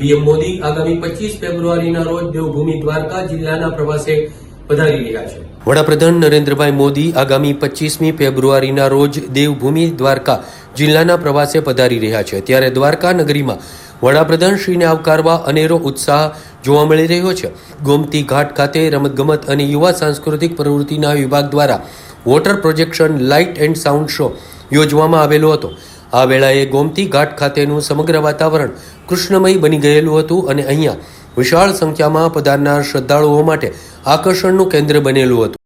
PM Modi આગામી પચીસ ફેબ્રુઆરીના રોજ દેવભૂમિ દ્વારકા જિલ્લાના પ્રવાસે પધારી રહ્યા છે. વડાપ્રધાન નરેન્દ્રભાઈ મોદી આગામી પચીસમી ફેબ્રુઆરીના રોજ દેવભૂમિ દ્વારકા જિલ્લાના પ્રવાસે પધારી રહ્યા છે. ત્યારે દ્વારકા નગરીમાં વડાપ્રધાન શ્રીને આવકારવા અનેરો ઉત્સાહ જોવા મળી રહ્યો છે. ગોમતી ઘાટ ખાતે રમતગમત અને યુવા સાંસ્કૃતિક પ્રવૃત્તિના વિભાગ દ્વારા water projection light and sound show યોજવામાં આવેલો હતો. આ વેળાએ ગોમતી ઘાટ ખાતેનું સમગ્ર વાતાવરણ કૃષ્ણમય બની ગયેલું હતું અને અહીંયા વિશાળ સંખ્યામાં પધારનાર શ્રદ્ધાળુઓ માટે આકર્ષણનું કેન્દ્ર બનેલું હતું.